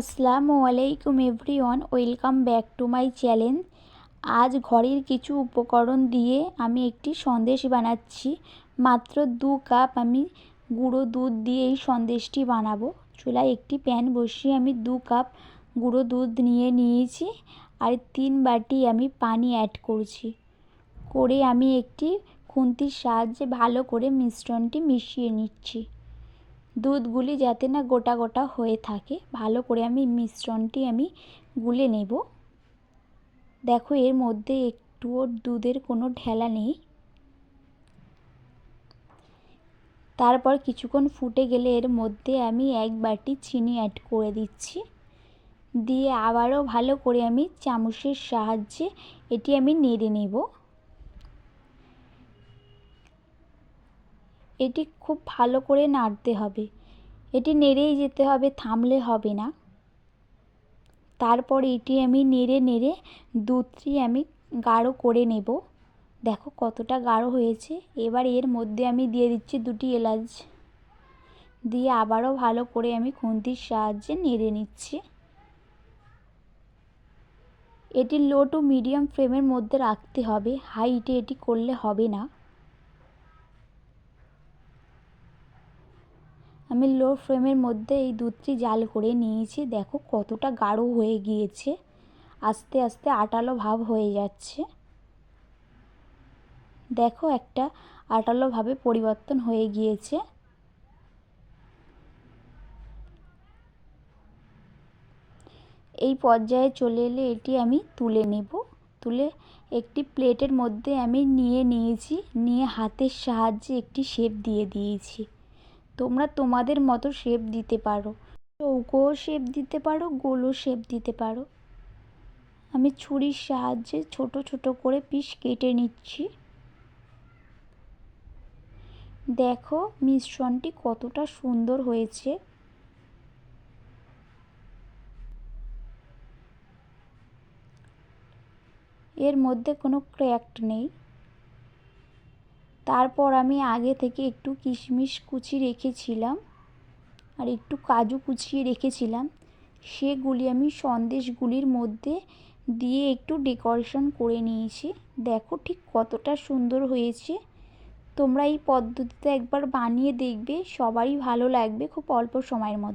আসসালামু আলাইকুম everyone, welcome back to my channel. আজ ঘরের কিছু উপকরণ দিয়ে আমি একটি সন্দেশ বানাচ্ছি। মাত্র দু কাপ আমি গুঁড়ো দুধ দিয়ে এই সন্দেশটি বানাবো। চুলায় একটি প্যান বসিয়ে আমি দু কাপ গুঁড়ো দুধ নিয়ে নিয়েছি আর তিন বাটি আমি পানি অ্যাড করছি। করে আমি একটি খুন্তির সাহায্যে ভালো করে মিশ্রণটি মিশিয়ে নিচ্ছি। দুধগুলি যাতে না গোটা গোটা হয়ে থাকে, ভালো করে আমি মিশ্রণটি আমি গুলে নেব। দেখো এর মধ্যে একটুও দুধের কোনো ঢেলা নেই। তারপর কিছুক্ষণ ফুটে গেলে এর মধ্যে আমি এক বাটি চিনি অ্যাড করে দিচ্ছি। দিয়ে আবারও ভালো করে আমি চামচের সাহায্যে এটি আমি নেড়ে নেব। এটি খুব ভালো করে নাড়তে হবে। এটি নেড়েই যেতে হবে, থামলে হবে না। তারপর এটি আমি নেড়ে নেড়ে দুধটি আমি গাঢ় করে নেব। দেখো কতটা গাঢ় হয়েছে। এবার এর মধ্যে আমি দিয়ে দিচ্ছি দুটি এলাচ। দিয়ে আবারও ভালো করে আমি খুন্তির সাহায্যে নেড়ে নিচ্ছি। এটি লো টু মিডিয়াম ফ্লেমের মধ্যে রাখতে হবে। হাইটে এটি করলে হবে না। আমি লো ফ্লেমের মধ্যে এই দুধটি জাল করে নিয়েছি। দেখো কতটা গাঢ় হয়ে গিয়েছে। আস্তে আস্তে আটালো ভাব হয়ে যাচ্ছে। দেখো একটা আটালোভাবে পরিবর্তন হয়ে গিয়েছে। এই পর্যায়ে চলে এলে এটি আমি তুলে নেব। তুলে একটি প্লেটের মধ্যে আমি নিয়ে নিয়েছি। নিয়ে হাতের সাহায্যে একটি শেপ দিয়ে দিয়েছি। তোমরা তোমাদের মতো শেপ দিতে পারো। চৌকোও শেপ দিতে পারো, গোলও শেপ দিতে পারো। আমি ছুরির সাহায্যে ছোট ছোট করে পিস কেটে নিচ্ছি। দেখো, মিশ্রণটি কতটা সুন্দর হয়েছে। এর মধ্যে কোনো ক্র্যাক্ট নেই। তারপর আমি আগে থেকে একটু কিশমিশ কুচি রেখেছিলাম আর একটু কাজু কুচিয়ে রেখেছিলাম। সেগুলি আমি সন্দেশগুলির মধ্যে দিয়ে একটু ডেকোরেশন করে নিয়েছি। দেখো ঠিক কতটা সুন্দর হয়েছে। তোমরা এই পদ্ধতিতে একবার বানিয়ে দেখবে, সবারই ভালো লাগবে খুব অল্প সময়ের মধ্যে।